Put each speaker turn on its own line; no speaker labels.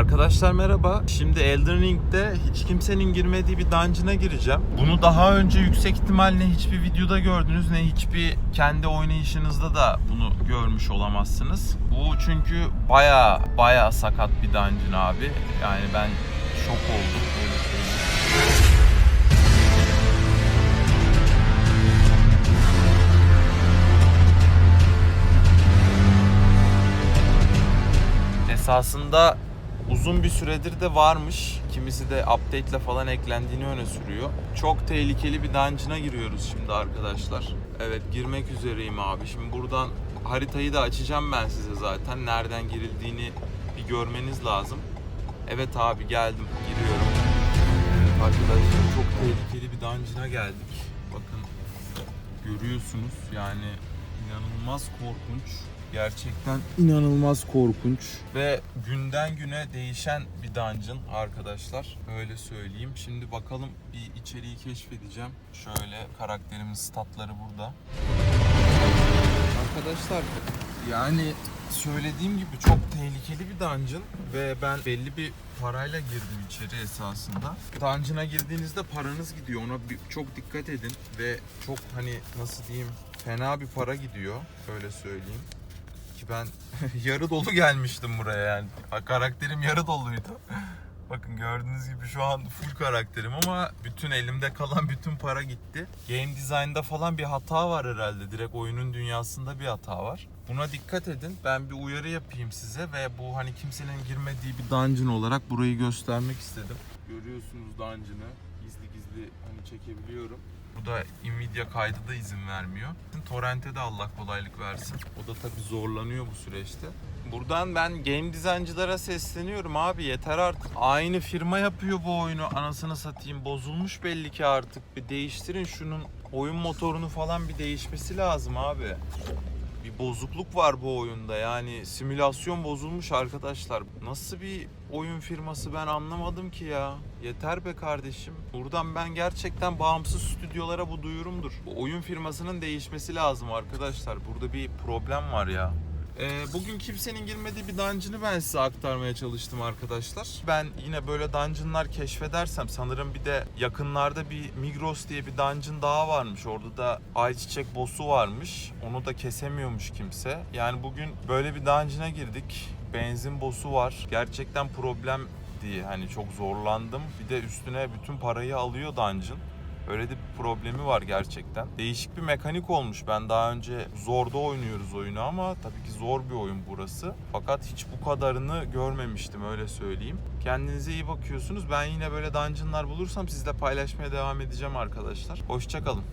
Arkadaşlar merhaba. Şimdi Elden Ring'de hiç kimsenin girmediği bir dungeon'a gireceğim. Bunu daha önce yüksek ihtimalle hiçbir videoda gördünüz ne hiçbir kendi oynayışınızda da bunu görmüş olamazsınız. Bu çünkü baya baya sakat bir dungeon abi. Yani ben şok oldum. Öyle söyleyeyim. Esasında uzun bir süredir de varmış. Kimisi de update ile falan eklendiğini öne sürüyor. Çok tehlikeli bir dungeon'a giriyoruz şimdi arkadaşlar. Evet girmek üzereyim abi. Şimdi buradan haritayı da açacağım ben size zaten. Nereden girildiğini bir görmeniz lazım. Evet abi geldim. Giriyorum. Arkadaşlar çok tehlikeli bir dungeon'a geldik. Bakın görüyorsunuz yani inanılmaz korkunç. Gerçekten inanılmaz korkunç ve günden güne değişen bir dungeon arkadaşlar. Öyle söyleyeyim. Şimdi bakalım bir içeriği keşfedeceğim. Şöyle karakterimin statları burada. Arkadaşlar yani söylediğim gibi çok tehlikeli bir dungeon ve ben belli bir parayla girdim içeri esasında. Dungeon'a girdiğinizde paranız gidiyor. Ona bir, çok dikkat edin ve çok hani nasıl diyeyim fena bir para gidiyor. Öyle söyleyeyim ki ben yarı dolu gelmiştim buraya yani. Karakterim yarı doluydu. Bakın gördüğünüz gibi şu an full karakterim ama bütün elimde kalan bütün para gitti. Game design'da falan bir hata var herhalde. Direkt oyunun dünyasında bir hata var. Buna dikkat edin. Ben bir uyarı yapayım size ve bu hani kimsenin girmediği bir dungeon olarak burayı göstermek istedim. Görüyorsunuz dungeon'ı. Gizli gizli hani çekebiliyorum. Bu da Nvidia kaydı da izin vermiyor. Torrent'e de Allah kolaylık versin. O da tabii zorlanıyor bu süreçte. Buradan ben game designcılara sesleniyorum abi yeter artık. Aynı firma yapıyor bu oyunu anasını satayım. Bozulmuş belli ki artık. Bir değiştirin şunun oyun motorunu falan bir değişmesi lazım abi. Bozukluk var bu oyunda yani simülasyon bozulmuş arkadaşlar. Nasıl bir oyun firması ben anlamadım ki ya. Yeter be kardeşim. Buradan ben gerçekten bağımsız stüdyolara bu duyurumdur. Bu oyun firmasının değişmesi lazım arkadaşlar. Burada bir problem var ya. Ee, bugün kimsenin girmediği bir dungeon'ı ben size aktarmaya çalıştım arkadaşlar. Ben yine böyle dungeon'lar keşfedersem sanırım bir de yakınlarda bir Migros diye bir dungeon daha varmış. Orada da ayçiçek boss'u varmış. Onu da kesemiyormuş kimse. Yani bugün böyle bir dungeon'a girdik. Benzin boss'u var. Gerçekten problem diye hani çok zorlandım. Bir de üstüne bütün parayı alıyor dungeon. Öyle de bir problemi var gerçekten. Değişik bir mekanik olmuş. Ben daha önce zorda oynuyoruz oyunu ama tabii ki zor bir oyun burası. Fakat hiç bu kadarını görmemiştim öyle söyleyeyim. Kendinize iyi bakıyorsunuz. Ben yine böyle dungeonlar bulursam sizle paylaşmaya devam edeceğim arkadaşlar. Hoşçakalın.